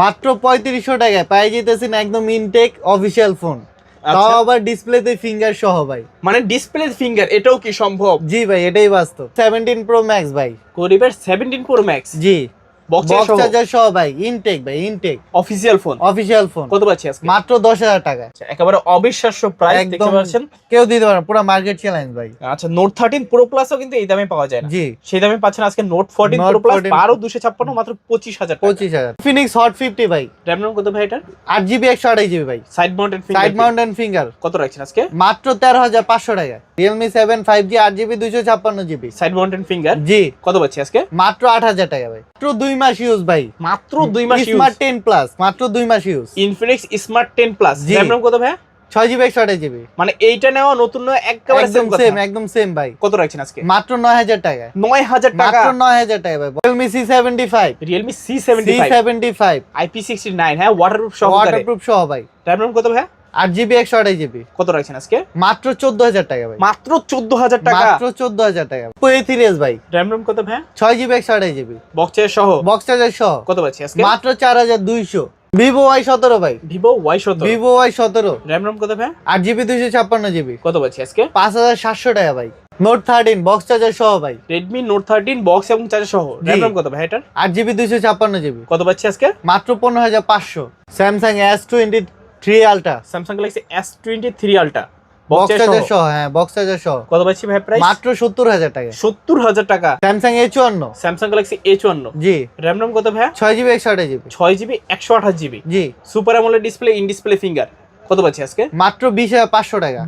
মাত্র পঁয়ত্রিশশো টাকায় পাই যেতেছেন একদম ইনটেক অফিসিয়াল ফোন তাও আবার ডিসপ্লেতে ফিঙ্গার সহ ভাই। মানে ডিসপ্লে ফিঙ্গার এটাও কি সম্ভব? জি ভাই এটাই বাস্তব। সেভেন্টিন প্রো ম্যাক্স ভাই। গরিবের সেভেন্টিন প্রো ম্যাক্স জি। বক্স বক্স সহ? ভাই ইনটেক ভাই intact official phone official phone কত পাচ্ছি আজকে? মাত্র দশ হাজার টাকা। আচ্ছা, একেবারে অবিশ্বাস্য প্রাইস দেখতে পাচ্ছেন? কেউ দিতে পারে পুরো মার্কেট চ্যালেঞ্জ ভাই। আচ্ছা নোট থার্টিন প্রো প্লাসও কিন্তু এই দামে পাওয়া যায় না। জি। সেই দামে পাচ্ছেন আজকে note fourteen Note pro plus 14 বারো মাত্র পঁচিশ হাজার পঁচিশ ফিনিক্স হট ফিফটি ভাই। র্যাম রোম কত ভাই এটার? আট জিবি একশো আড়াই জিবি ভাই। সাইড মাউন্টেন ফিঙ্গার কত রাখছেন আজকে? মাত্র তেরো হাজার পাঁচশো টাকা। রিয়েলমি সেভেন ফাইভ জি আট জিবি দুইশো ছাপ্পান্ন জিবি সাইড মাউন্টেন ফিঙ্গার জি। কত পাচ্ছি আজকে? মাত্র আট হাজার টাকা ভাই। মাত্র মাস ইউজ ভাই। মাত্র দুই মাস স্মার্ট টেন প্লাস মাত্র দুই মাস use Infinix smart ten plus RAM ROM কত ভাই ছয় জিবি একশো আঠাশ জিবি মানে এইটা নেওয়া নতুন নয় একেবারে একদম সেম একদম সেম ভাই। কত রাখছেন আজকে? মাত্র নয় হাজার টাকা। নয় হাজার টাকা। মাত্র নয় হাজার টাকা ভাই। Realme C seventy five Realme C seventy seventy five IP sixty nine হ্যাঁ ওয়াটারপ্রুফ সহকারে ওয়াটারপ্রুফ সহ ভাই। র্যাম রোম কত ভাই আট জিবি একশো আঠাশ জিবি কত রাখছেন আজকে? মাত্র চোদ্দ হাজার টাকা ভাই। মাত্র চোদ্দ হাজার টাকা? মাত্র চোদ্দ হাজার টাকা এস ভাই। র্যাম রোম কত ভাই? ছয় জিবি একশো আঠাশ জিবি বক্সের সহ? বক্স চার্জার সহ। কত পাচ্ছি আজকে? মাত্র চার হাজার দুইশো। ভিভো ওয়াই সতেরো ভাই। ভিভো ওয়াই সতেরো? ভিভো ওয়াই সতেরো। র্যাম রোম কত ভাই? আট জিবি দুইশো ছাপ্পান্ন জিবি কত পাচ্ছি আজকে? পাঁচ হাজার সাতশো টাকা ভাই। নোট থার্টিন বক্স চার্জার সহ ভাই। রেডমি নোট থার্টিন বক্স এবং চার্জার সহ। র্যাম রোম কত ভাই এটার? আট জিবি দুইশো ছাপ্পান্ন জিবি কত পাচ্ছি আজকে? মাত্র পনেরো হাজার পাঁচশো। Samsung S twenty three Samsung Galaxy S twenty three ultra box charger সহ সহ হ্যাঁ বক্স চার্জার সহ কত পাচ্ছি ভাই প্রাইস মাত্র সত্তর হাজার টাকা। স্যামসাং গ্যালাক্সি জি। র্যাম রোম কত ভাই জি। Super AMOLED display in display finger কত পাচ্ছি আজকে? মাত্র বিশ হাজার পাঁচশো টাকা।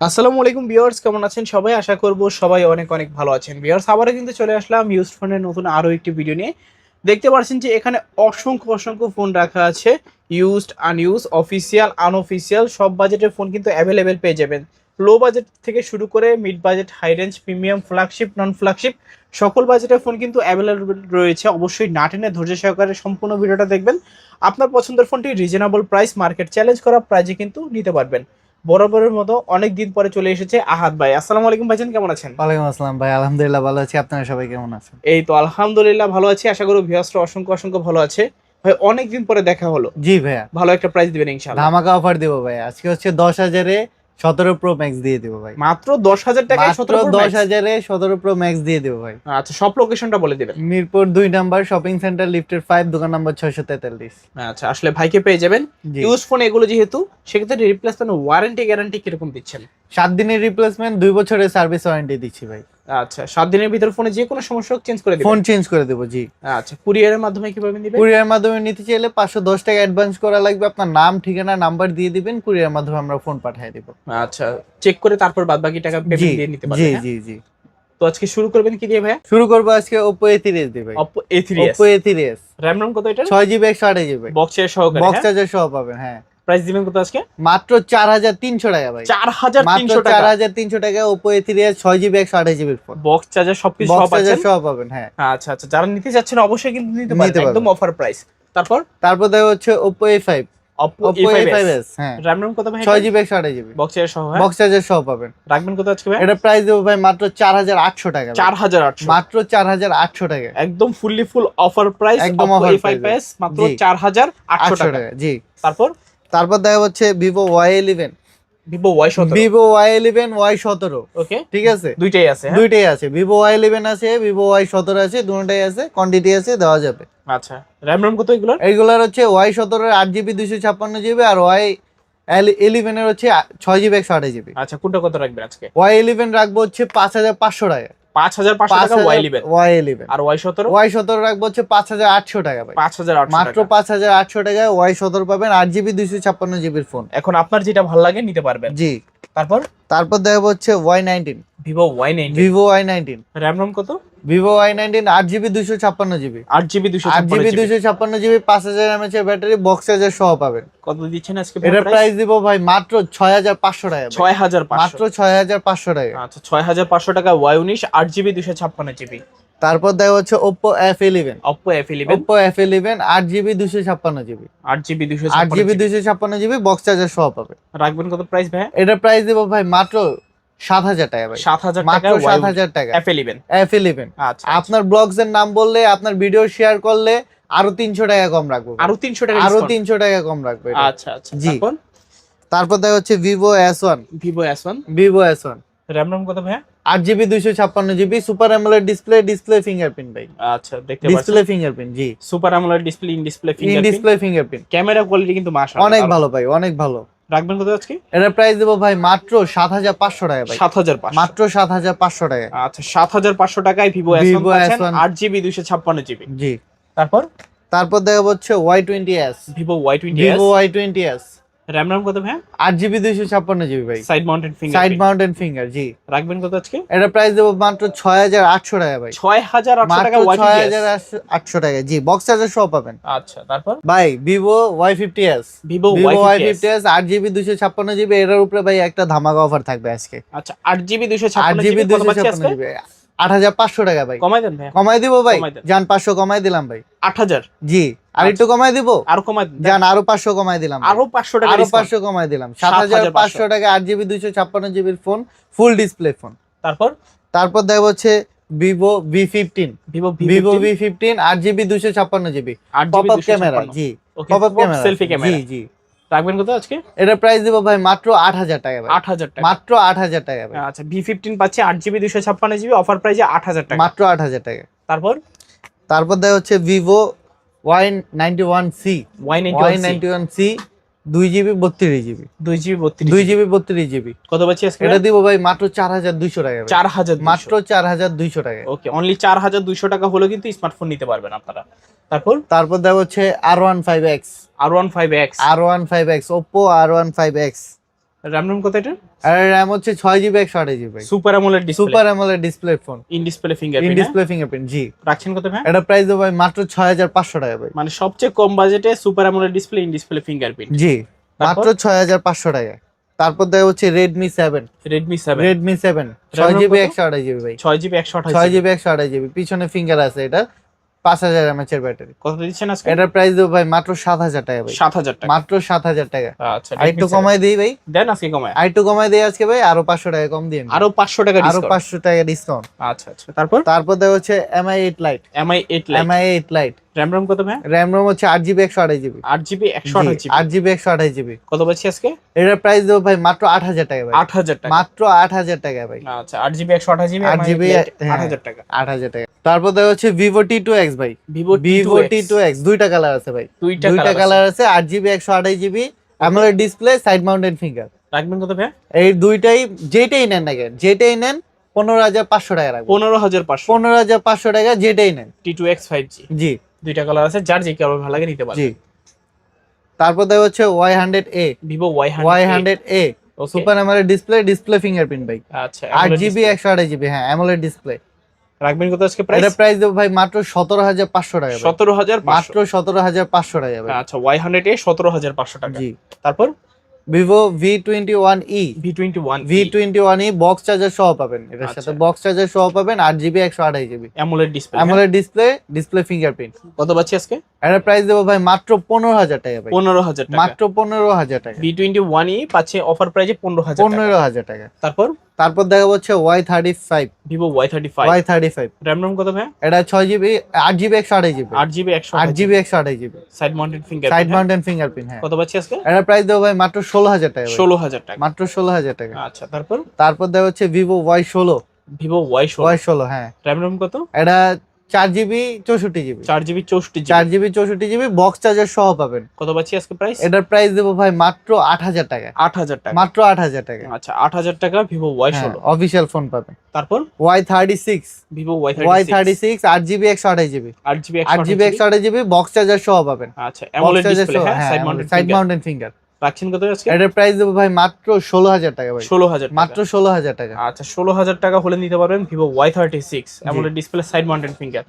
আসসালামু আলাইকুম ভিউয়ার্স কেমন আছেন? সবাই আশা করব সবাই অনেক অনেক ভালো আছেন। ভিউয়ার্স আবারও কিন্তু চলে আসলাম ইউজ ফোনের নতুন আরও একটি ভিডিও নিয়ে। দেখতে পাচ্ছেন যে এখানে অসংখ্য অসংখ্য ফোন রাখা আছে। ইউজড আনইউজ অফিসিয়াল আনঅফিসিয়াল সব বাজেটের ফোন কিন্তু অ্যাভেলেবেল পেয়ে যাবেন। লো বাজেট থেকে শুরু করে mid budget high range premium flagship non flagship সকল বাজেটের ফোন কিন্তু অ্যাভেলেবেল রয়েছে। অবশ্যই না টেনে ধৈর্য সহকারে সম্পূর্ণ ভিডিওটা দেখবেন। আপনার পছন্দের ফোনটি রিজনেবল প্রাইস মার্কেট চ্যালেঞ্জ করা প্রাইজে কিন্তু নিতে পারবেন। বরাবরের মতো অনেক দিন পরে চলে এসেছে আহাদ ভাই। আসসালামু আলাইকুম ভাইজান কেমন আছেন? ওয়ালাইকুম আসসালাম ভাই আলহামদুলিল্লাহ ভালো আছি। আপনারা সবাই কেমন আছেন? এই তো আলহামদুলিল্লাহ ভালো আছি। আশা করি ভিউয়ার্সরা অসংখ্য অসংখ্য ভালো আছে। ভাই অনেক দিন পরে দেখা হলো। জি ভাইয়া। ভালো একটা প্রাইস দিবেন ইনশাআল্লাহ। ধামাকা অফার দেবো ভাই আজকে হচ্ছে দশ হাজারে সতেরো প্রো ম্যাক্স দিয়ে দেবো ভাই। মাত্র দশ হাজার টাকায় মাত্র দশ হাজারে সতেরো প্রো ম্যাক্স দিয়ে দেবো ভাই। আচ্ছা সব লোকেশনটা বলে দিবেন। মিরপুর দুই নাম্বার শপিং সেন্টার লিফটের ফাইভ দোকান নাম্বার ছয়শো তেতাল্লিশ। আচ্ছা আসলে ভাইকে পেয়ে যাবেন। ইউজ ফোন এগুলো যেহেতু সেক্ষেত্রে রিপ্লেসমেন্ট ওয়ারেন্টি গ্যারান্টি কীরকম দিচ্ছেন? সাত দিনের রিপ্লেসমেন্ট দুই বছরের সার্ভিস ওয়ারেন্টি দিচ্ছি ভাই। আচ্ছা সাত দিনের ভিতর ফোনে যে কোনো সমস্যা চেঞ্জ করে দিবেন। ফোন চেঞ্জ করে দেবো জি। আচ্ছা কুরিয়ারের মাধ্যমে কীভাবে দিবেন কুরিয়ার মাধ্যমে নিতে চাইলে পাঁচশো দশ টাকা অ্যাডভান্স করা লাগবে। আপনার নাম ঠিকানা নাম্বার দিয়ে দিবেন কুরিয়ার মাধ্যমে আমরা ফোন পাঠিয়ে দেবো। আচ্ছা চেক করে তারপর বাদ বাকি টাকা পেমেন্ট দিয়ে নিতে জি পারবেন হ্যাঁ? জি জি। তো আজকে শুরু করবেন কি দিয়ে ভাইয়া? শুরু করব আজকে ওপো এ তিরিশ দিয়ে ভাই। Oppo A3s ওপো এ তিরিশ RAM ROM কত এটা ছয় জিবি একশো আঠাশ জিবি বক্সের সহকারে বক্স চার্জার সহ পাবেন হ্যাঁ। প্রাইস দিবেন কত আজকে? মাত্র চার হাজার তিনশো টাকা ভাই। চার হাজার মাত্র তিনশো চার টাকা হাজার তিনশো টাকা ওপো এ থ্রি ছয় জিবি একশো আঠাশ জিবির ফোন বক্স চার্জার সবকিছু বক্স সব আছে চার্জার সহ পাবেন হ্যাঁ। আচ্ছা আচ্ছা। যারা নিতে চাচ্ছেন অবশ্যই কিন্তু নিতে পারেন। একদম অফার প্রাইস তারপর? তারপর দেখা হচ্ছে Oppo A five Oppo Oppo A five A5s হ্যাঁ। RAM ROM কত ভাই ছয় জিবি একশো আঠাশ জিবি সহ হ্যাঁ? বক্স চার্জার সহ পাবেন। রাখবেন কত আজকে ভাই? এটা প্রাইস দেবো ভাই মাত্র চার হাজার আটশো টাকা ভাই। চার হাজার আটশো। মাত্র চার হাজার আটশো টাকা। একদম ফুললি ফুল অফার প্রাইস একদম একদম offer অফার ফাইভ price, মাত্র জি। চার হাজার আটশো আটশো টাকা। টাকা জি। তারপর? তারপর দেখা হচ্ছে Vivo Y eleven Vivo Y সতেরো। ভিভো ওয়াই ইলেভেন ওয়াই সতেরো। ওকে ঠিক আছে? দুইটাই আছে হ্যাঁ? দুইটাই আছে। ভিভো ওয়াই ইলেভেন আছে ভিভো ওয়াই সতেরো আছে দুটাই আছে কোয়ান্টিটি আছে দেওয়া যাবে। আচ্ছা। র্যাম রোম কত এগুলোর? এইগুলার হচ্ছে ওয়াই সতেরো আট জিবি দুশো ছাপ্পান্ন জিবি আর ওয়াই ইলেভেনের হচ্ছে ছয় জিবি একশো আঠাশ জিবি আচ্ছা কোনটা কত রাখবেন আজকে? ওয়াই ইলেভেন রাখব হচ্ছে পাঁচ হাজার পাঁচশো টাকা। পাঁচ হাজার পাঁচশো টাকা ওয়াই লিবেন ওয়াই ইলেভেন আর ওয়াই সতেরো? ওয়াই সতেরো রাখব হচ্ছে পাঁচ হাজার আটশো টাকা পাঁচ হাজার মাত্র পাঁচ হাজার আটশো টাকায় ওয়াই সতেরো পাবেন আট জিবি দুইশো ছাপ্পান্ন জিবির ফোন এখন আপনার যেটা ভালো লাগে নিতে পারবেন। জি। তারপর? তারপর দেখাবো হচ্ছে Y nineteen Vivo Y nine Vivo Y nineteen RAM ROM কত? ভিভো ওয়াই নাইনটিন আট জিবি দুশো ছাপ্পান্ন জিবি আট জিবি দুশো আট জিবি দুশো ছাপ্পান্ন জিবি পাঁচ হাজার এমএচ এর ব্যাটারি বক্স চার্জার সহ পাবেন। কত দিচ্ছেন আজকে এটার প্রাইস দিব ভাই মাত্র ছয় হাজার পাঁচশো টাকা। ছয় হাজার মাত্র ছয় হাজার পাঁচশো টাকা। আচ্ছা ছয় হাজার পাঁচশো টাকা ওয়াই উনিশ আট জিবি দুশো ছাপ্পান্ন জিবি তারপর দেখা হচ্ছে দুশো ছাপ্পান্ন জিবি আট জিবি দুশো আট জিবি দুশো ছাপ্পান্ন জিবি বক্স চার্জার সহ পাবে। রাখবেন কত প্রাইস ভাই এটার প্রাইস দিব ভাই মাত্র সাত হাজার টাকা ভাই। সাত হাজার মাত্র টাকা সাত হাজার টাকা। এফ ইলেভেন এফ ইলেভেন আচ্ছা আপনার ব্লগস এর নাম বললে আপনার ভিডিও শেয়ার করলে আরও তিনশো টাকা কম রাখব আরও তিনশো টাকা আরও? তিনশো টাকা কম রাখব এটা। আচ্ছা আচ্ছা। জি। তারপর? তারপর দেখা হচ্ছে Vivo S one Vivo S one Vivo S one RAM ROM কত ভাইয়া? আট জিবি দুইশো ছাপ্পান্ন GB super AMOLED display display fingerprint ভাই। আচ্ছা দেখতে display fingerprint G. Super AMOLED display in display in display fingerprint. Camera quality কিন্তু মাশাআল্লাহ অনেক ভালো। ভাই অনেক ভালো। রাখবেন কত আজকে? এটার প্রাইস দেবো ভাই মাত্র সাত হাজার পাঁচশো টাকা ভাই। সাত হাজার পাঁচশো। মাত্র সাত হাজার পাঁচশো টাকা। আচ্ছা সাত হাজার পাঁচশো টাকায় ভিভো S1 আট জিবি দুইশো ছাপ্পান্ন জিবি। জি। তারপর? তারপর দেখা হচ্ছে Y twenty S Vivo Y twenty Vivo Y twenty S RAM ROM কত ভাইয়া? আট জিবি দুইশো ছাপ্পান্ন জিবি ভাই। Side mounted side finger mountain finger জি। রাখবেন কত আজকে? এটার প্রাইস দেবো মাত্র ছয় হাজার আটশো টাকা ভাই। ছয় হাজার আটশো মাত্র টাকা ওয়াই ছয় হাজার আটশো টাকা জি। বক্স চার্জার সহ পাবেন। আচ্ছা তারপর? ভাই ওয়াই ওয়াই ফিফটি এস আট জিবি দুশো ছাপ্পান্ন জিবি এটার উপরে ভাই একটা ধামাকা অফার থাকবে আজকে। আচ্ছা আট জিবি দুইশো আট ছাপ্পান্ন জিবি জিবি কত আজকে? জিবি আট হাজার পাঁচশো টাকা ভাই। কমাই দেন ভাইয়া। কমাই দিব ভাই। যান পাঁচশো কমাই দিলাম ভাই। আট হাজার? জি আর একটু কমাই দিব? আরও কমাই যান আরও পাঁচশো কমাই দিলাম আরও পাঁচশো টাকা আরও পাঁচশো কমাই দিলাম। সাত হাজার পাঁচশো। টাকা আট জিবি দুইশো ছাপ্পান্ন জিবির ফোন ফুল ডিসপ্লে ফোন। তারপর? তারপর দেখা হচ্ছে Vivo V fifteen. Vivo V fifteen? আট জিবি দুইশো ছাপ্পান্ন জিবি। পপ আপ ক্যামেরা জি। পপ আপ ক্যামেরা সেলফি জি জি। রাখবেন কত আজকে? এটা প্রাইস দিব ভাই মাত্র আট হাজার টাকা আট হাজার টাকা। মাত্র আট হাজার টাকা আচ্ছা ভি ফিফটিন পাচ্ছে আট জিবি দুইশো ছাপ্পান্ন জিবি অফার প্রাইজে আট হাজার টাকা। মাত্র আট হাজার টাকা। তারপর? তারপর দেখা হচ্ছে Vivo Y ninety one C Y ninety one C দুই জিবি বত্রিশ জিবি দুই জিবি বত্রিশ দুই জিবি বত্রিশ জিবি কত পাচ্ছি আজকে এটা দিব ভাই মাত্র চার হাজার দুইশো টাকা। চার হাজার মাত্র চার হাজার দুইশো টাকা। ওকে অনলি চার হাজার দুইশো টাকা হলে কিন্তু স্মার্টফোন নিতে পারবেন আপনারা। তারপর? তারপর দেখা হচ্ছে R one five X R one five X R one five X Oppo R one five X RAM ROM কত এটা? আর র্যাম হচ্ছে ছয় জিবি একশো আঠাশ GB super AMOLED super AMOLED display phone in display in display fingerprint জি। রাখছেন কত ভাই? এটা প্রাইস দেবো মাত্র ছয় হাজার পাঁচশো টাকা ভাই। মানে সবচেয়ে কম বাজেটে super AMOLED display in display fingerprint জি তারপর? মাত্র ছয় হাজার পাঁচশো টাকা। তারপর দেখা হচ্ছে Redmi seven Redmi seven Redmi seven ছয় জিবি? একশো আঠাশ জিবি ভাই। ছয় জিবি একশো আঠাশ ছয় জিবি একশো আঠাশ জিবি পিছনে ফিঙ্গার আছে এটা। পাঁচ হাজার এমএচ এর ব্যাটারি। কত দিচ্ছেন আজকে? এটার প্রাইস দেবো ভাই মাত্র সাত হাজার টাকা ভাই। সাত হাজার টাকা। মাত্র সাত হাজার টাকা। আচ্ছা আর একটু কমাই দিই ভাই। দেন আজকে কমায়। আর একটু কমাই দিই আজকে ভাই আরও পাঁচশো টাকা কম দিয়ে আরও পাঁচশো টাকা আরও পাঁচশো টাকা ডিসকাউন্ট আচ্ছা আচ্ছা। তারপর? তারপর দেখা হচ্ছে Mi eight lite Mi eight lite Mi eight lite RAM ROM কত ভাই র্যাম রোম হচ্ছে আট জিবি একশো আঠাশ জিবি আট জিবি একশো আঠাশ জিবি আট জিবি একশো আঠাশ জিবি কত পাচ্ছি আজকে? এটার প্রাইস দেবো ভাই মাত্র আট হাজার টাকা ভাই। আট হাজার টাকা। মাত্র আট হাজার টাকা ভাই। আচ্ছা আট জিবি একশো আঠাশ জিবি 8 GB আট হাজার টাকা। আট হাজার টাকা। তারপর দেখা হচ্ছে ভিভো টি টু এক্স ভাই। Vivo Vivo T two X দুইটা কালার আছে ভাই। দুইটা দুইটা কালার আছে। আট জিবি একশো আঠাশ GB AMOLED display side mounted finger রাখবেন কত ভাই এই দুইটাই যেটাই নেন না কেন যেটাই নেন পনেরো হাজার পাঁচশো টাকা রাখব পনেরো হাজার পাঁচশো। পনেরো হাজার পাঁচশো টাকা যেটাই নেন। T two X five G জি। দুইটা কালার আছে যার যে কালার ভালো লাগে নিতে পারবেন জি। তারপর দেখো হচ্ছে Y hundred A Vivo Y Y hundred A super AMOLED display display fingerprint ভাই। আচ্ছা আট জিবি। একশো আঠাশ জিবি হ্যাঁ অ্যামোলেড ডিসপ্লে রাখবেন কত আজকে প্রাইস এটা প্রাইস দেব ভাই মাত্র সতেরো হাজার পাঁচশো টাকা ভাই। সতেরো হাজার মাত্র সতেরো হাজার পাঁচশো টাকা ভাই। আচ্ছা ওয়াই হান্ড্রেড এ সতেরো হাজার পাঁচশো টাকা। জি। তারপর? Vivo V twenty one E V twenty one V twenty one E box charger সহ পাবেন। এটার আচ্ছা। সাথে বক্স চার্জার সহ পাবেন আট জিবি একশো আঠাশ GB AMOLED display AMOLED display display fingerprint কত পাচ্ছি আজকে? এটার প্রাইস দেবো ভাই মাত্র পনেরো হাজার টাকা ভাই। পনেরো হাজার টাকা। মাত্র পনেরো হাজার টাকা। ভি টোয়েন্টি ওয়ান ই পাচ্ছে অফার প্রাইসে পনেরো হাজার টাকা। পনেরো হাজার টাকা। তারপর? তারপর দেখা হচ্ছে Y thirty five Vivo Y thirty five Y thirty five RAM RAM কত ভাই? এটা ছয় জিবি আট জিবি একশো আঠাশ জিবি আট জিবি একশো আট জিবি একশো আঠাশ GB side mounted finger side mountain fingerprint হ্যাঁ। কত পাচ্ছি আজকে? এটা প্রাইস দেবো ভাই মাত্র ষোলো হাজার টাকা। ষোলো হাজার টাকা। মাত্র ষোলো হাজার টাকা। আচ্ছা তারপর? তারপর দেখা হচ্ছে ভিভো ওয়াই ষোলো। ভিভো ওয়াই ষোলো। ওয়াই ষোলো হ্যাঁ। র্যাম র্যাম কত? এটা চার জিবি চৌষট্টি জিবি চার জিবি চৌষট্টি চার জিবি চৌষট্টি জিবি বক্স চার্জার সহ পাবেন। কত পাচ্ছি আজকে প্রাইস এটার প্রাইস দেবো ভাই মাত্র আট হাজার টাকা। আট হাজার টাকা। মাত্র আট হাজার টাকা। আচ্ছা আট হাজার টাকা ভিভো ওয়াই হ্যাঁ, ষোলো অফিসিয়াল ফোন পাবেন। তারপর? Y thirty six Vivo Y Y thirty six আট জিবি একশো আঠাশ জিবি আট জিবি আট জিবি একশো আঠাশ জিবি বক্স চার্জার সহ পাবেন। আচ্ছা হ্যাঁ সাইড মাউন্টেন ফিঙ্গার রাখছেন কত আজকে? প্রাইস দেবো ভাই মাত্র ষোলো হাজার টাকা ভাই। ষোলো হাজার মাত্র ষোলো হাজার টাকা। আচ্ছা ষোলো হাজার টাকা হলে নিতে পারবেন Vivo Y thirty six AMOLED display side mounted finger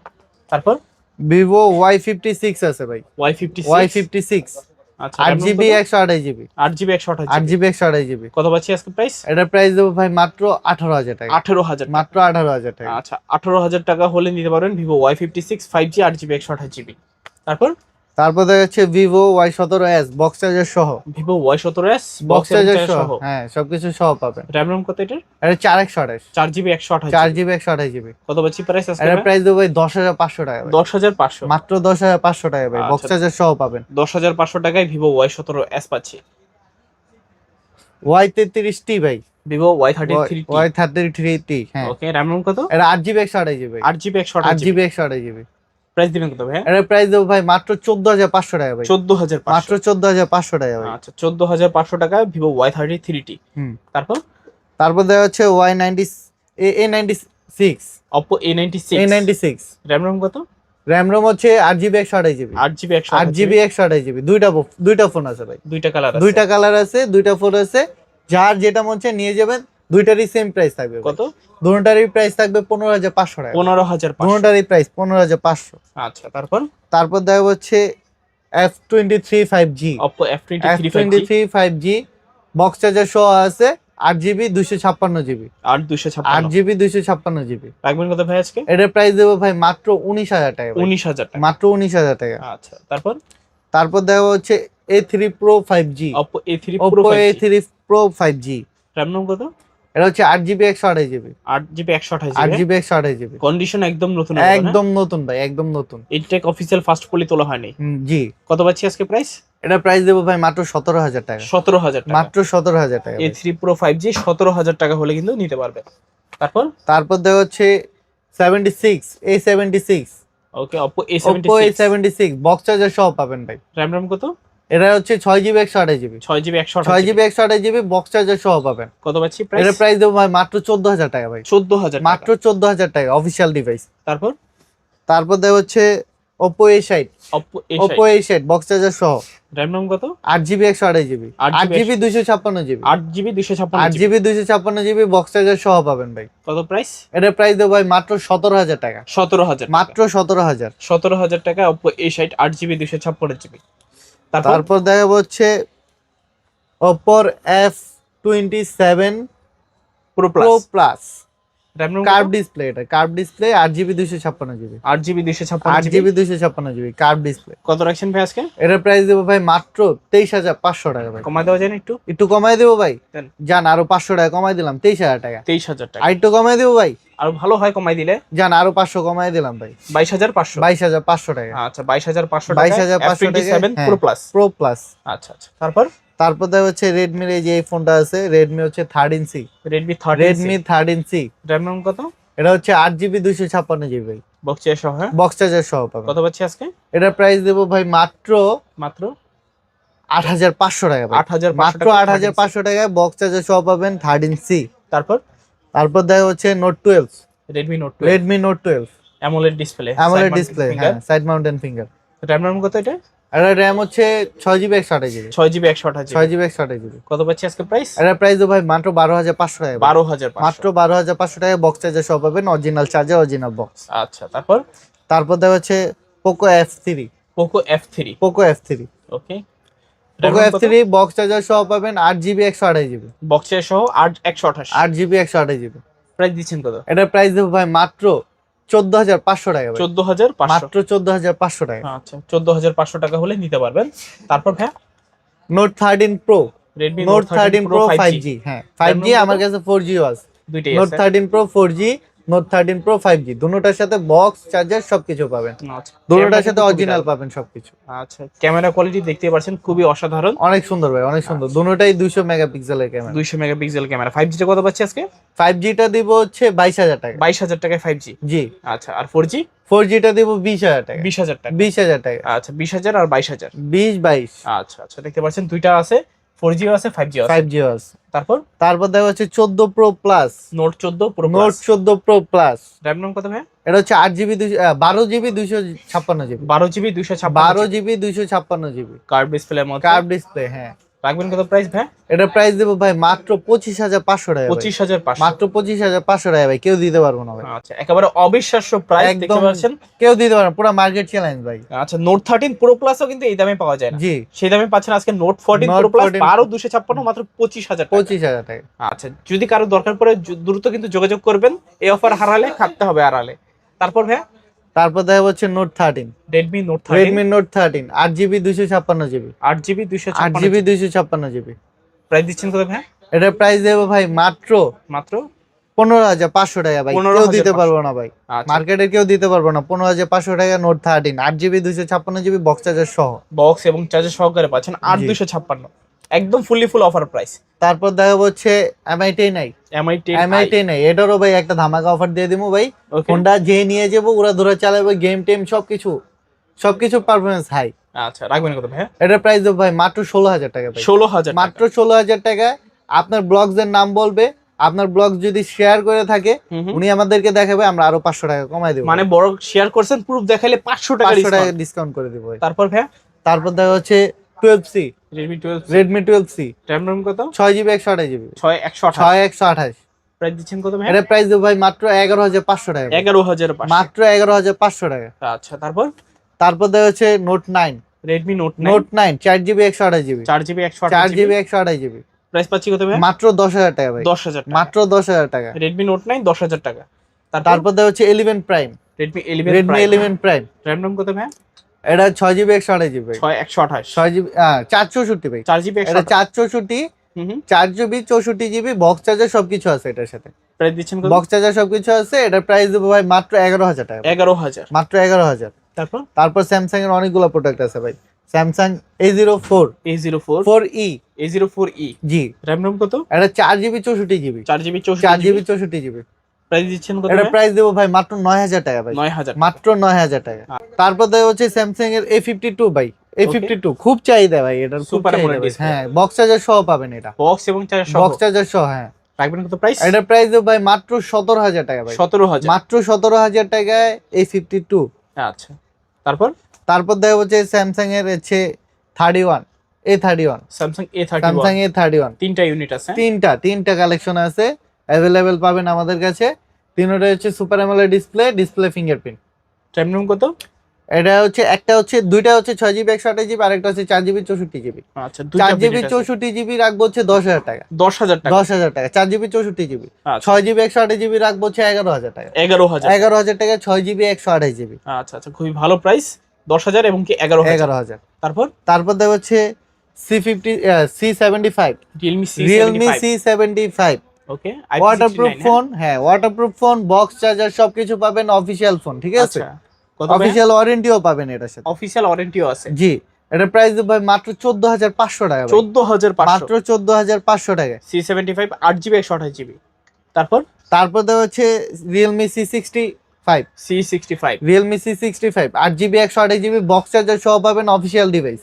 তারপর? ভিভো ওয়াই ফিফটি সিক্স আছে ভাই। Y fifty Y fifty six আচ্ছা আট জিবি একশো আঠাশ জিবি আট জিবি একশো আঠাশ আট জিবি একশো আঠাশ জিবি কত পাচ্ছি আজকে প্রাইস এটার প্রাইস দেবো ভাই মাত্র আঠারো হাজার টাকা। আঠেরো হাজার মাত্র আঠারো হাজার টাকা। আচ্ছা আঠারো হাজার টাকা হলে নিতে পারবেন Vivo Y fifty six five G আট জিবি একশো আঠাশ জিবি তারপর? তারপর দেখা যাচ্ছে ভিভো ওয়াই সতেরো এস বক্স চার্জার সহ। ভিভো ওয়াই সতেরো এস বক্স চার্জার সহ। হ্যাঁ সবকিছু সহ পাবেন। র্যাম রোম কত এটার? এটা চার একশো আঠাশ। চার জিবি একশো আঠাশ চার জিবি একশো আঠাশ জিবি কত পাচ্ছি প্রাইস এটা প্রাইস দেবো ভাই দশ হাজার পাঁচশো টাকা দশ হাজার পাঁচশো। মাত্র দশ হাজার পাঁচশো টাকা ভাই বক্স আচ্ছা। চার্জার সহ পাবেন। দশ হাজার পাঁচশো টাকায় ভিভো ওয়াই সতেরো এস পাচ্ছি। ওয়াই তেত্রিশ টি ভাই। Vivo Y thirty three Y thirty three T হ্যাঁ। ওকে র্যাম রোম কত? এটা আট জিবি একশো আঠাশ জিবি আট জিবি একশো আঠাশ জিবি জিবি একশো আঠাশ জিবি প্রাইস দিবেন কত ভাই এটা প্রাইস দেবো ভাই মাত্র চোদ্দ হাজার পাঁচশো টাকা ভাই। চোদ্দ হাজার মাত্র চোদ্দ হাজার পাঁচশো টাকা ভাই। আচ্ছা চোদ্দ হাজার পাঁচশো টাকায় Vivo Y thirty three T হুম। তারপর? তারপর দেখা হচ্ছে Y ninety A ninety six. Oppo A ninety A six six. RAM ROM কত? র্যাম রোম হচ্ছে আট জিবি একশো আঠাশ জিবি আট জিবি একশো আট জিবি একশো আঠাশ জিবি দুইটা দুইটা ফোন আছে ভাই। দুইটা কালার দুইটা কালার আছে দুইটা ফোন আছে। যার যেটা মন চায় নিয়ে যাবেন। দুইটারই সেম প্রাইস থাকবে কত? দুটারই প্রাইস থাকবে পনেরো হাজার পাঁচশো টাকা। পনেরো হাজার দুটারই প্রাইস পনেরো হাজার পাঁচশো। আচ্ছা তারপর? তারপর দেখা হচ্ছে F twenty three five G Oppo F twenty three five G box charger সহ আছে আট জিবি দুশো ছাপ্পান্ন জিবি আট দুশো আট জিবি দুশো ছাপ্পান্ন জিবি রাখবেন কত ভাই আজকে? এটার প্রাইস দেবো ভাই মাত্র উনিশ হাজার টাকা। উনিশ হাজার টাকা। মাত্র উনিশ হাজার টাকা। আচ্ছা তারপর? তারপর দেখা হচ্ছে A three pro five G Oppo A three pro A three pro five G RAM ROM কত? এটা হচ্ছে আট জিবি একশো আঠাশ জিবি আট জিবি একশো আঠাশ আট জিবি একশো আঠাশ জিবি কন্ডিশন একদম নতুন একদম নতুন ভাই একদম নতুন। ইনটেক অফিসিয়াল ফার্স্ট পলি তোলা হয়নি? জি। কত পাচ্ছি আজকে প্রাইস এটা প্রাইস দেবো ভাই মাত্র সতেরো হাজার টাকা। সতেরো হাজার মাত্র সতেরো হাজার টাকা A three pro five G সতেরো হাজার টাকা হলে কিন্তু নিতে পারবে। তারপর? তারপর দেখা হচ্ছে seventy six A seventy six okay Oppo A seventy six box charger সহ পাবেন ভাই। র্যাম র্যাম কত? এটা হচ্ছে ছয় জিবি একশো আঠাশ জিবি ছয় জিবি একশো ছয় জিবি একশো আঠাশ জিবি বক্স চার্জার সহ পাবেন। কত পাচ্ছি? এটার প্রাইস প্রাইস দেবো ভাই মাত্র চোদ্দ হাজার টাকা ভাই। চোদ্দ হাজার মাত্র চোদ্দ হাজার টাকা অফিসিয়াল ডিভাইস তারপর? তারপর দেখা হচ্ছে Oppo A A Oppo A ষাট বক্স চার্জার সহ। র্যাম র্যাম কত? আট জিবি একশো আঠাশ জিবি আট জিবি দুইশো ছাপ্পান্ন জিবি আট জিবি দুশো ছাপ্পান্ন আট জিবি দুইশো ছাপ্পান্ন জিবি বক্স চার্জার সহ পাবেন ভাই। কত প্রাইস এটার প্রাইস দেবো ভাই মাত্র সতেরো হাজার টাকা। সতেরো হাজার মাত্র সতেরো হাজার। সতেরো হাজার টাকা অপো এ ষাট আট জিবি দুশো ছাপ্পান্ন জিবি তারপর? দেখা যাচ্ছে Oppo F twenty seven pro plus curve display এটা কার্ভ ডিসপ্লে আট জিবি দুইশো ছাপ্পান্ন জিবি আট জিবি দুশো ছাপ্পান্ন আট জিবি দুইশো ছাপ্পান্ন জিবি কার্ভ ডিসপ্লে কত রাখছেন ভাই আজকে? এটার প্রাইস দেবো ভাই মাত্র তেইশ হাজার পাঁচশো টাকা ভাই। কমাই দেওয়া যায় একটু। একটু কমাই দেবো ভাই। যান আরও পাঁচশো টাকা কমাই দিলাম তেইশ হাজার টাকা। তেইশ হাজার টাকা। আর একটু কমাই দেবো ভাই? আর ভালো হয় কমাই দিলে? যান আরও পাঁচশো কমাই দিলাম ভাই। বাইশ হাজার পাঁচশো। বাইশ হাজার পাঁচশো টাকা। আচ্ছা বাইশ হাজার পাঁচশো 22,500 টাকা, সেভেন হ্যাঁ। প্রো প্লাস প্রো প্লাস আচ্ছা আচ্ছা। তারপর? তারপর দেখা হচ্ছে রেডমির এই যে এই ফোনটা আছে রেডমি হচ্ছে thirteen C Redmi Redmi thirteen C RAM ROM কত? এটা হচ্ছে আট জিবি দুইশো ছাপ্পান্ন জিবি ভাই বক্সিয়া সহ হ্যাঁ? বক্স চার্জার সহ পাবেন কত পাচ্ছি আজকে? এটার প্রাইস দেবো ভাই মাত্র মাত্র? আট হাজার পাঁচশো টাকা আট হাজার মাত্র আট হাজার পাঁচশো টাকায় বক্স চার্জার সহ পাবেন থার্টিন সি তারপর? তারপর দেখা হচ্ছে note twelve Redmi note Redmi note twelve AMOLED display AMOLED display হ্যাঁ side mountain finger RAM ROM কত এটা? এটার র্যাম হচ্ছে ছয় জিবি একশো আঠাশ জিবি ছয় জিবি একশো আঠাশ ছয় জিবি একশো আঠাশ জিবি কত পাচ্ছি আজকে প্রাইস এটার প্রাইস দেবো ভাই মাত্র বারো হাজার পাঁচশো টাকা। বারো হাজার মাত্র বারো হাজার পাঁচশো টাকায় বক্স চার্জার সহ পাবেন অরিজিনাল চার্জার অরিজিনাল বক্স আচ্ছা তারপর? তারপর দেখা হচ্ছে Poco F three Poco F three Poco F three okay Poco F three box charger সহ পাবেন আট জিবি একশো আঠাশ জিবি বক্সিয়া সহ আট একশো আঠাশ। আট জিবি একশো আঠাশ জিবি প্রাইস দিচ্ছেন কত? এটার প্রাইস দেবো ভাই মাত্র চোদ্দ হাজার পাঁচশো টাকা চোদ্দ হাজার মাত্র চোদ্দ হাজার পাঁচশো টাকা। আচ্ছা চোদ্দ হাজার পাঁচশো টাকা হলে নিতে পারবেন। তারপর হ্যাঁ note thirteen pro Redmi note thirteen pro five G হ্যাঁ ফাইভ জি আমার কাছে ফোর জিও আছে। Note thirteen pro four G note thirteen pro five G দুটোটার সাথে বক্স চার্জার সবকিছু পাবেন। আচ্ছা দুটোটার সাথে অরিজিনাল পাবেন সবকিছু। আচ্ছা ক্যামেরা কোয়ালিটি দেখতে পাচ্ছেন খুবই অসাধারণ। অনেক সুন্দর ভাই অনেক সুন্দর। দুটোটাই দুইশো মেগাপিক্সেলের ক্যামেরা দুইশো মেগাপিক্সেল ক্যামেরা ফাইভ জিটা কত পাচ্ছি আজকে? ফাইভ জিটা দিব হচ্ছে বাইশ হাজার টাকা। বাইশ হাজার টাকায় ফাইভ জি জি। আচ্ছা আর ফোর জি ফোর জিটা দিব বিশ হাজার টাকা। বিশ হাজার টাকা। বিশ হাজার টাকা। আচ্ছা বিশ হাজার আর বাইশ হাজার। বিশ বাইশ। আচ্ছা আচ্ছা দেখতে পাচ্ছেন দুইটা আছে। ফোর জিও আছে ফাইভ জিও আছে। ফাইভ জিও আছে। তারপর? তারপর দেখা হচ্ছে চোদ্দ প্রো প্লাস নোট চোদ্দ প্রো নোট চোদ্দ প্রো প্লাস র্যাম নাম কত ভাই এটা হচ্ছে আট জিবি দুইশো বারো জিবি দুইশো ছাপ্পান্ন জিবি। বারো জিবি দুইশো বারো জিবি। দুইশো ছাপ্পান্ন GB. Card display curve display হ্যাঁ। রাখবেন কত প্রাইস ভাই? এটা প্রাইস দেবো ভাই মাত্র পঁচিশ হাজার পাঁচশো টাকা পঁচিশ হাজার মাত্র পঁচিশ হাজার পাঁচশো টাকা ভাই কেউ দিতে পারব না ভাই। আচ্ছা একেবারে অবিশ্বাস্য প্রাইস দেখতে পাচ্ছেন? কেউ দিতে পারব পুরো মার্কেট চ্যালেঞ্জ ভাই। আচ্ছা নোট থার্টিন প্রো প্লাসও কিন্তু এই দামে পাওয়া যায় না। জি। সেই দামে পাচ্ছেন আজকে নোট ফোরটিন প্রো প্লাস 14 বারো দুশো ছাপ্পান্ন মাত্র পঁচিশ হাজার পঁচিশ হাজার টাকা। আচ্ছা যদি কারও দরকার পড়ে দ্রুত কিন্তু যোগাযোগ করবেন এই অফার হারালে থাকতে হবে আড়ালে। তারপর ভাই তারপর দেখা হচ্ছে note thirteen Redmi note Redmi note thirteen আট জিবি দুইশো ছাপ্পান্ন জিবি আট জিবি দুইশো আট জিবি দুইশো ছাপ্পান্ন জিবি প্রাইস দিচ্ছেন কত ভাই এটার প্রাইস দেবো ভাই মাত্র মাত্র? পনেরো হাজার পাঁচশো টাকা ভাই। 15,500 কেউ দিতে পারব না ভাই। আচ্ছা। মার্কেটে কেউ দিতে পারব না। পনেরো হাজার পাঁচশো টাকা নোট থার্টিন আট জিবি দুইশো ছাপ্পান্ন জিবি বক্স চার্জার সহ। বক্স এবং চার্জার সহকারে পাচ্ছেন আট। দুইশো ছাপ্পান্ন। একদম ফুললি ফুল অফার প্রাইস তারপর দেখা হচ্ছে Mi ten I Mi ten Mi ten I এটারও ভাই একটা ধামাকা অফার দিয়ে দিব ভাই। ফোনটা যে নিয়ে যাব ওরা ধরে চালাবে গেম টেম সবকিছু। সবকিছু পারফরমেন্স হাই আচ্ছা রাখবেন কত ভাই এটার প্রাইস দেবো ভাই মাত্র ষোলো হাজার টাকা ভাই। ষোলো হাজার মাত্র ষোলো হাজার টাকায় আপনার ব্লগসের নাম বলবে আপনার ব্লগ যদি শেয়ার করে থাকে উনি আমাদেরকে দেখাবে আমরা আরও পাঁচশো টাকা কমাই দেবো। মানে বড় শেয়ার করছেন প্রুফ দেখাইলে পাঁচশো টাকা পাঁচশো টাকা ডিসকাউন্ট করে দিব তারপর ভাই তারপর দেখা হচ্ছে twelve C Redmi twelve Redmi twelve C RAM ROM কত? ছয় জিবি একশো আঠাশ জিবি ছয় একশো ছয় একশো আঠাশ। প্রাইস দিচ্ছেন কত ভাই? প্রাইস দেবো ভাই মাত্র এগারো হাজার পাঁচশো টাকা এগারো হাজার মাত্র এগারো হাজার পাঁচশো টাকা। আচ্ছা তারপর? তারপর দেখা হচ্ছে note nine Redmi note note nine চার জিবি একশো আঠাশ জিবি চার জিবি একশো চার জিবি একশো আঠাশ জিবি প্রাইস পাচ্ছি কত ভাই? মাত্র দশ হাজার টাকা ভাই। দশ হাজার মাত্র দশ হাজার টাকা। রেডমি নোট নাইন দশ হাজার টাকা। তারপর? হচ্ছে eleven prime Redmi Redmi eleven prime RAM ROM কত ভাই? এটা ছয় জিবি একশো আঠাশ জিবি ছয় একশো আঠাশ। ছয় জিবি চার চৌষট্টি ভাই। চার জিবি এটা চার চৌষট্টি চার জিবি চৌষট্টি জিবি বক্স চার্জার সবকিছু আছে এটার সাথে। প্রাইস দিচ্ছেন বক্স চার্জার সবকিছু আছে এটার প্রাইস দেবো ভাই মাত্র এগারো হাজার টাকা। এগারো হাজার। মাত্র এগারো হাজার। তারপর? তারপর স্যামসাং এর অনেকগুলো প্রোডাক্ট আছে ভাই। Samsung A zero four A zero four four E A zero four E G. RAM ROM কত? এটা চার জিবি চৌষট্টি জিবি। চার জিবি চৌষট্টি জিবি চৌষট্টি জিবি। প্রাইস দিচ্ছেন কত এটা প্রাইস দেবো ভাই মাত্র নয় হাজার টাকা ভাই। নয় হাজার মাত্র নয় হাজার টাকা। তারপর দেখা হচ্ছে স্যামসাং এর এ ফিফটি টু ভাই। এ ফিফটি টু খুব চাহিদা ভাই এটার ভাই। display। হ্যাঁ বক্স চার্জার সহ পাবেন এটা। বক্স এবং চার্জার সহ। বক্স চার্জার সহ হ্যাঁ। রাখবেন কত প্রাইস এটার প্রাইস দেবো ভাই মাত্র সতেরো হাজার টাকা ভাই। সতেরো হাজার। মাত্র সতেরো হাজার টাকায় এই ফিফটি টু আচ্ছা। তারপর? তারপর দেখা হচ্ছে স্যামসাং এর হচ্ছে thirty one A thirty one Samsung A thirty Samsung A thirty one তিনটা ইউনিট আছে। তিনটা তিনটা কালেকশন আছে। অ্যাভেলেবেল পাবেন আমাদের কাছে। তিনটা হচ্ছে super AMOLED display display fingerprint RAM ROM কত? এটা হচ্ছে একটা হচ্ছে দুইটা হচ্ছে ছয় জিবি একশো আঠাশ জিবি আরেকটা হচ্ছে চার জিবি চৌষট্টি জিবি আচ্ছা চার জিবি চৌষট্টি জিবি রাখব হচ্ছে দশ হাজার টাকা। দশ হাজার টাকা। দশ হাজার টাকা চার জিবি চৌষট্টি জিবি আচ্ছা। ছয় জিবি একশো আঠাশ জিবি রাখব হচ্ছে এগারো হাজার টাকা। এগারো হাজার। এগারো হাজার টাকা ছয় জিবি একশো আঠাশ জিবি আচ্ছা আচ্ছা খুবই ভালো প্রাইস দশ হাজার এবং কি এগারো এগারো হাজার। তারপর? তারপর দেখ হচ্ছে C fifty C seventy five Realme Realme C seventy five okay waterproof phone হ্যাঁ ওয়াটারপ্রুফ ফোন বক্স চার্জার সবকিছু পাবেন অফিসিয়াল ফোন ঠিক আছে? আচ্ছা কত অফিসিয়াল ওয়ারেন্টিও পাবেন এটার সাথে। অফিসিয়াল ওয়ারেন্টিও আছে। জি এটার প্রাইস ভাই মাত্র চোদ্দ হাজার পাঁচশো টাকা। চোদ্দ হাজার মাত্র চোদ্দ হাজার পাঁচশো টাকা। সি সেভেন্টি ফাইভ আট জিবি একশো আঠাশ জিবি তারপর? তারপর দেওয়া হচ্ছে Realme C sixty five C sixty five Realme C sixty five আট জিবি একশো আঠাশ জিবি বক্স চার্জার সহ পাবেন অফিসিয়াল ডিভাইস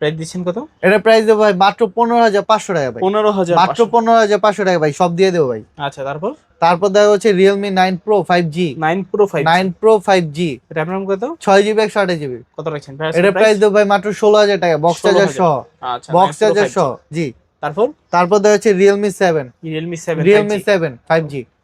প্রাইস দিচ্ছেন কত? এটার প্রাইস দেবো ভাই মাত্র পনেরো হাজার পাঁচশো টাকা ভাই। পনেরো হাজার মাত্র পনেরো হাজার পাঁচশো টাকা ভাই সব দিয়ে দেবো ভাই। আচ্ছা তারপর? তারপর দেখা হচ্ছে Realme nine pro five G nine pro five nine pro five G RAM ROM কত? ছয় জিবি একশো আঠাশ জিবি কত রাখছেন? এটার প্রাইস দেবো ভাই মাত্র ষোলো হাজার টাকা বক্স 16,000 চার্জার সহ। আচ্ছা বক্স চার্জার সহ জি। তারপর? তারপর দেখা হচ্ছে Realme seven Realme seven Realme seven five G RAM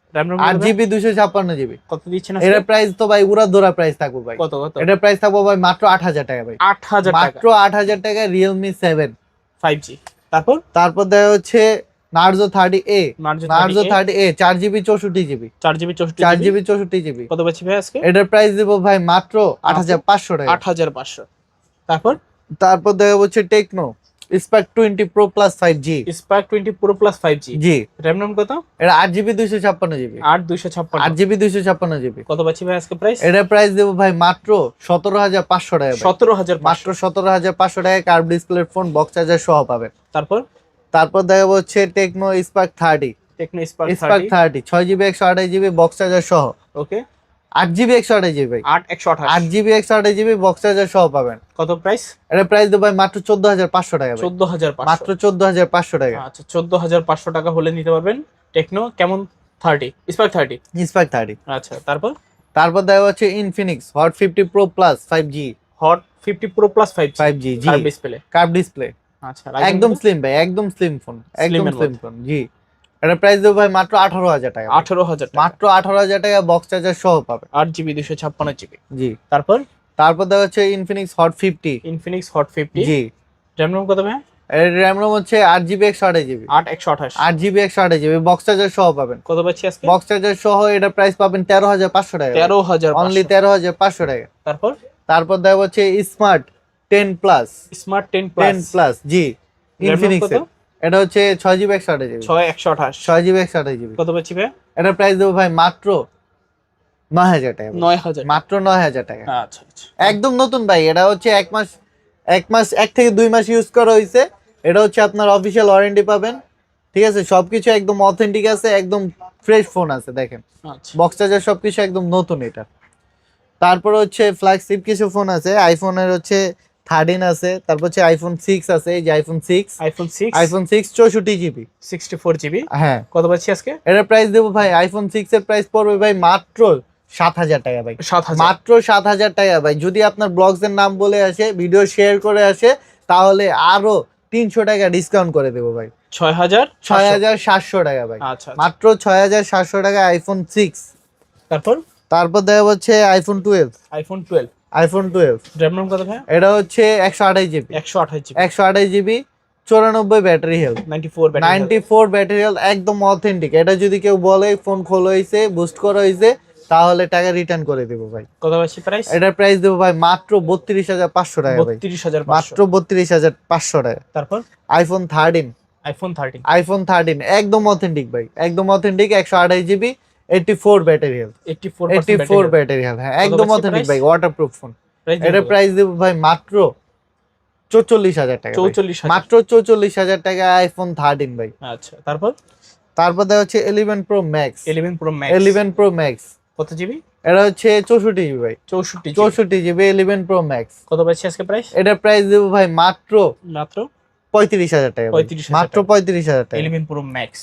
আট জিবি দুশো ছাপ্পান্ন জিবি কত দিচ্ছেন এটার প্রাইস তো ভাই উড়া দোড়া প্রাইস থাকব ভাই। কত কত? এটার প্রাইস থাকব ভাই মাত্র আট হাজার টাকা ভাই। আট হাজার মাত্র আট হাজার টাকা রিয়েলমি সেভেন ফাইভ জি তারপর? তারপর দেখা হচ্ছে Narzo thirty A Narzo Narzo thirty A চার জিবি চৌষট্টি জিবি চার জিবি চৌষট্টি চার জিবি চৌষট্টি জিবি কত পাচ্ছি ভাই আজকে? এটার প্রাইস দেবো ভাই মাত্র আট হাজার পাঁচশো টাকা। আট হাজার পাঁচশো। তারপর? তারপর দেখা হচ্ছে Tecno Spark twenty pro plus five G. Spark twenty pro plus five G. G. RAM ROM কত? এটা আট জিবি দুইশো ছাপ্পান্ন জিবি। জিবি দুইশো ছাপ্পান্ন জিবি। কত পাচ্ছি ভাই আজকে প্রাইস এটার প্রাইস দেবো ভাই মাত্র সতেরো হাজার পাঁচশো টাকা ভাই। সতেরো হাজার মাত্র সতেরো হাজার পাঁচশো টাকা curve display phone box charger সহ পাবেন। তারপর? তারপর দেখা হচ্ছে Tecno Spark thirty Tecno Spark Spark thirty ছয় জিবি একশো আঠাশ জিবি বক্স চার্জার সহ। ওকে আট জিবি একশো আঠাশ জিবি ভাই। আট একশো আঠাশ। আট জিবি একশো আঠাশ জিবি বক্স চার্জার সহ পাবেন। কত প্রাইস এটা প্রাইস দেবো ভাই মাত্র চোদ্দ হাজার পাঁচশো টাকা ভাই। চোদ্দ হাজার মাত্র চোদ্দ হাজার পাঁচশো টাকা। আচ্ছা চোদ্দ হাজার পাঁচশো টাকা হলে নিতে পারবেন টেকনো কেমন? Thirty Spark thirty Spark thirty আচ্ছা তারপর? তারপর দেখা হচ্ছে Infinix Hot fifty pro plus five G Hot fifty pro plus five five G. G display curve display আচ্ছা একদম স্লিম ভাই একদম স্লিম ফোন একদম স্লিম ফোন জি। এটা প্রাইস দেবো ভাই মাত্র আঠারো হাজার টাকা। আঠারো হাজার মাত্র আঠারো হাজার টাকা বক্স চার্জার সহ পাবে। আট জিবি দুশো ছাপ্পান্ন জিবি জি। তারপর? তারপর দেখা হচ্ছে Infinix Hot fifty Infinix Hot fifty জি। র্যাম রোম কত ভাই? র্যাম রোম হচ্ছে আট জিবি একশো আঠাশ জিবি আট একশো আঠাশ। আট জিবি একশো আঠাশ জিবি বক্স চার্জার সহ পাবেন। কত পাচ্ছি আজকে? বক্স চার্জার সহ এটা প্রাইস পাবেন তেরো হাজার পাঁচশো টাকা। তেরো হাজার অনলি তেরো হাজার পাঁচশো টাকা। তারপর? তারপর দেওয়া হচ্ছে Smart ten plus Smart ten ten plus জি। ইনফিনিক্স? এটা হচ্ছে ছয় জিবি একশো আঠাশ জিবি ছয় একশো আঠাশ। ছয় জিবি একশো আঠাশ জিবি কত পাচ্ছি ভাই? এটার প্রাইস দেবো ভাই মাত্র নয় হাজার টাকা। নয় হাজার মাত্র নয় হাজার টাকা। আচ্ছা আচ্ছা। একদম নতুন ভাই এটা হচ্ছে এক মাস এক মাস এক থেকে দুই মাস ইউজ করা হয়েছে এটা হচ্ছে আপনার অফিসিয়াল ওয়ারেন্টি পাবেন। ঠিক আছে? সবকিছু একদম অথেন্টিক আছে একদম ফ্রেশ ফোন আছে দেখেন। আচ্ছা। বক্স চার্জার সবকিছু একদম নতুন এটা। তারপর হচ্ছে ফ্ল্যাগশিপ কিছু ফোন আছে। আইফোনের হচ্ছে থার্টিন আছে তারপর হচ্ছে আইফোন সিক্স আছে এই যে iPhone six iPhone six iPhone six চৌষট্টি জিবি সিক্সটি ফোর জিবি হ্যাঁ। কত পাচ্ছি আজকে? এটার প্রাইস দেবো ভাই আইফোন সিক্স এর প্রাইস পড়বে ভাই মাত্র সাত হাজার টাকা ভাই। মাত্র সাত হাজার টাকা ভাই। যদি আপনার ব্লগস এর নাম বলে আসে ভিডিও শেয়ার করে আসে তাহলে আরও তিনশো টাকা ডিসকাউন্ট করে দেবো ভাই। ছয় হাজার ছয় হাজার সাতশো টাকা ভাই। আচ্ছা আচ্ছা। মাত্র ছয় হাজার সাতশো টাকা আইফোন সিক্স তারপর? তারপর দেওয়া হচ্ছে iPhone twelve iPhone twelve iPhone twelve RAM ROM কত ভাই এটা হচ্ছে একশো আঠাশ জিবি একশো আঠাশ জিবি একশো আঠাশ GB চৌরানব্বই battery health ninety four battery health একদম অথেন্টিক এটা যদি কেউ বলে ফোন খোলা হয়েছে বুস্ট করা হয়েছে তাহলে টাকা রিটার্ন করে দেবো ভাই। কত পাচ্ছি প্রাইস এটার প্রাইস দেবো ভাই মাত্র বত্রিশ হাজার পাঁচশো টাকা বত্রিশ হাজার মাত্র বত্রিশ হাজার পাঁচশো টাকা। তারপর? IPhone thirteen iPhone thirteen iPhone thirteen একদম অথেন্টিক ভাই। একদম অথেন্টিক একশো আঠাশ GB eighty four battery health eighty four eighty four battery health হ্যাঁ একদম অথেন্টিক ভাই ওয়াটারপ্রুফ ফোন এটার প্রাইস দেবো ভাই মাত্র চৌচল্লিশ হাজার টাকা ভাই। চৌচল্লিশ হাজার। মাত্র চৌচল্লিশ হাজার টাকা আইফোন থার্টিন ভাই। আচ্ছা তারপর? তারপর দেওয়া হচ্ছে eleven pro max eleven pro max eleven pro max কত জিবি এটা হচ্ছে চৌষট্টি জিবি ভাই। চৌষট্টি GB। চৌষট্টি জিবি ইলেভেন প্রো ম্যাক্স কত পাচ্ছি আজকে প্রাইস এটার প্রাইস দেবো ভাই মাত্র মাত্র? পঁয়ত্রিশ হাজার টাকা ভাই। 35,000 মাত্র টাকা। পঁয়ত্রিশ হাজার টাকা। ইলেভেন প্রো ম্যাক্স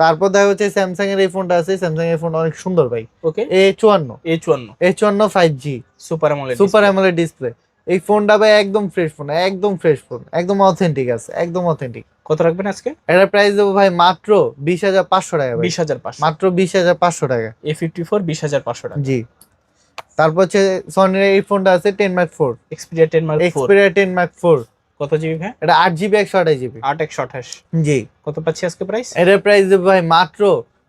তারপর দেখা হচ্ছে স্যামসাং এর এই ফোনটা আছে স্যামসাং এর ফোন অনেক সুন্দর ভাই। ওকে এ চুয়ান্ন। এ চুয়ান্ন। এ চুয়ান্ন five G super AMOLED super AMOLED display এই ফোনটা ভাই একদম ফ্রেশ ফোন একদম ফ্রেশ ফোন একদম অথেন্টিক আছে একদম অথেন্টিক কত রাখবেন আজকে? এটার প্রাইস দেবো ভাই মাত্র বিশ হাজার পাঁচশো টাকা বিশ হাজার পাঁচশো। মাত্র বিশ হাজার পাঁচশো টাকা। এ ফিফটি ফোর বিশ হাজার পাঁচশো টাকা। জি। তারপর হচ্ছে সনির এই ফোনটা আছে ten mark four Xperia ten mark Xperia ten mark four কত জিবি ভাই? এটা আট জিবি একশো আঠাশ জিবি আট একশো আঠাশ। জি। কত পাচ্ছি আজকে প্রাইস এটার প্রাইস ভাই মাত্র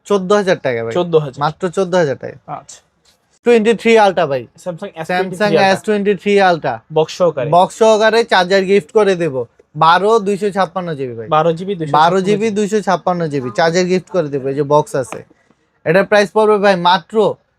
চোদ্দ হাজার টাকা ভাই। চোদ্দ হাজার। মাত্র চোদ্দ হাজার টাকা। আচ্ছা। টোয়েন্টি থ্রি আলটা ভাই। Samsung Samsung S twenty three ultra box সহকারে। বক্স সহকারে চার্জার গিফট করে দেব। বারো দুইশো ছাপ্পান্ন জিবি ভাই। বারো জিবি বারো জিবি দুইশো ছাপ্পান্ন জিবি চার্জার গিফট করে দেবো এই যে বক্স আছে। এটার প্রাইস পড়বে ভাই মাত্র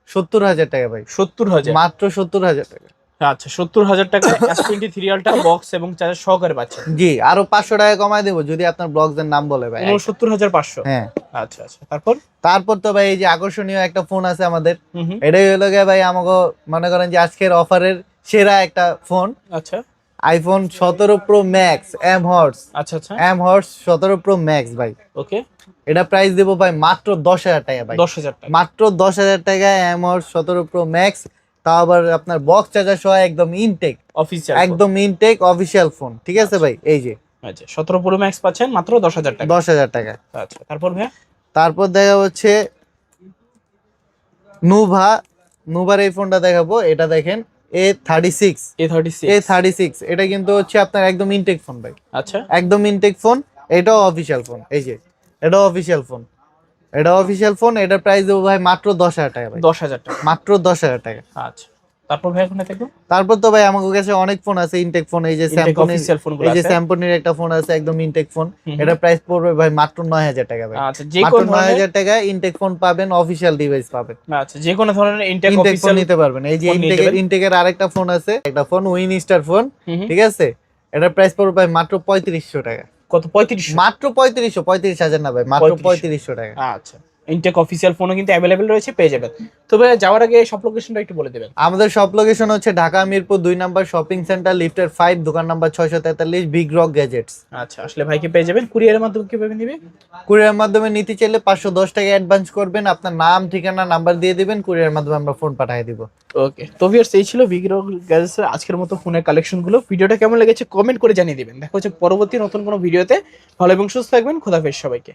সত্তর হাজার টাকা ভাই। সত্তর হাজার। মাত্র সত্তর হাজার টাকা। আচ্ছা সত্তর হাজার টাকা S twenty three ultra box এবং চার্জার সহকারে পাচ্ছেন জি আরও পাঁচশো টাকা কমায় দেবো যদি আপনার ব্লগস এর নাম বলে ভাই। উনসত্তর হাজার পাঁচশো। হ্যাঁ। আচ্ছা আচ্ছা তারপর? তারপর তো ভাই এই যে আকর্ষণীয় একটা ফোন আছে আমাদের। এটাই হলো গিয়ে ভাই আমাকে মনে করেন যে আজকের অফারের সেরা একটা ফোন আচ্ছা। আইফোন সতেরো প্রো ম্যাক্স এম হর্স আচ্ছা আচ্ছা। এম হর্স সতেরো প্রো ম্যাক্স ভাই। ওকে। এটা প্রাইস দেবো ভাই মাত্র দশ হাজার টাকা ভাই। দশ হাজার মাত্র দশ হাজার টাকা এম হর্স সতেরো প্রো ম্যাক্স তাও আবার আপনার বক্স চার্জার সহ একদম ইনটেক অফিসিয়াল একদম ইনটেক অফিসিয়াল ফোন ঠিক আছে ভাই? এই যে। আচ্ছা সতেরো প্রো ম্যাক্স পাচ্ছেন মাত্র দশ হাজার টাকা। দশ হাজার টাকা। আচ্ছা তারপর ভাই তারপর দেখা হচ্ছে নুভা নুভার এই ফোনটা দেখাবো এটা দেখেন A thirty six A thirty A six thirty six এটা কিন্তু হচ্ছে আপনার একদম ইনটেক ফোন ভাই। আচ্ছা। একদম ইনটেক ফোন এটাও অফিসিয়াল ফোন এই যে এটাও অফিসিয়াল ফোন এটা অফিসিয়াল ফোন এটার প্রাইস দেবো ভাই মাত্র দশ হাজার টাকা ভাই। দশ হাজার টাকা। মাত্র দশ হাজার টাকা। আচ্ছা। তারপর ভাই ওখানে তারপর তো ভাই আমার কাছে অনেক ফোন আছে ইনটেক ফোন এই যে স্যামসং এই যে। স্যামসংয়ের একটা ফোন আছে একদম ইনটেক ফোন। এটা প্রাইস পড়বে ভাই মাত্র নয় হাজার টাকা ভাই। আচ্ছা যে মাত্র কোনো নয় ধরনের হাজার টাকা ইনটেক ফোন পাবেন অফিসিয়াল ডিভাইস পাবেন। আচ্ছা যে কোনো ধরনের ইনটেক ইনটেক ফোন নিতে পারবেন। এই যে ইনটেকের যাবেন। আরেকটা ফোন আছে একটা ফোন উইন স্টার ফোন ঠিক আছে? এটা প্রাইস পড়বে ভাই মাত্র পঁয়ত্রিশশো টাকা। কত? পঁয়ত্রিশ মাত্র পঁয়ত্রিশশো পঁয়ত্রিশ হাজার না ভাই মাত্র পঁয়ত্রিশশো টাকা। আচ্ছা। ইনটেক অফিসিয়াল ফোনও কিন্তু অ্যাভেলেবেল রয়েছে পেয়ে যাবেন। তবে যাওয়ার আগে সব লোকেশনটা একটু বলে দেবেন। আমাদের সব লোকেশন হচ্ছে ঢাকা মিরপুর দুই নাম্বার শপিং সেন্টার লিফটের ফাইভ দোকান নাম্বার ছয়শো তেতাল্লিশ বিগ রক গ্যাজেটস আচ্ছা আসলে ভাইকে পেয়ে যাবেন। কুরিয়ারের মাধ্যমে কীভাবে নিবে? কুরিয়ারের মাধ্যমে নিতে চাইলে পাঁচশো দশ টাকা অ্যাডভান্স করবেন। আপনার নাম ঠিকানা নাম্বার দিয়ে দিবেন। কুরিয়ার মাধ্যমে আমরা ফোন পাঠিয়ে দিব। ওকে তো ভিউয়ার্স এই ছিল বিগ্রো গ্যাজেটসের আজকের মতো ফোনের কালেকশনগুলো ভিডিওটা কেমন লেগেছে কমেন্ট করে জানিয়ে দিবেন। দেখা হচ্ছে পরবর্তী নতুন কোনো ভিডিওতে। ভালো এবং সুস্থ থাকবেন। খোদাফেজ সবাইকে।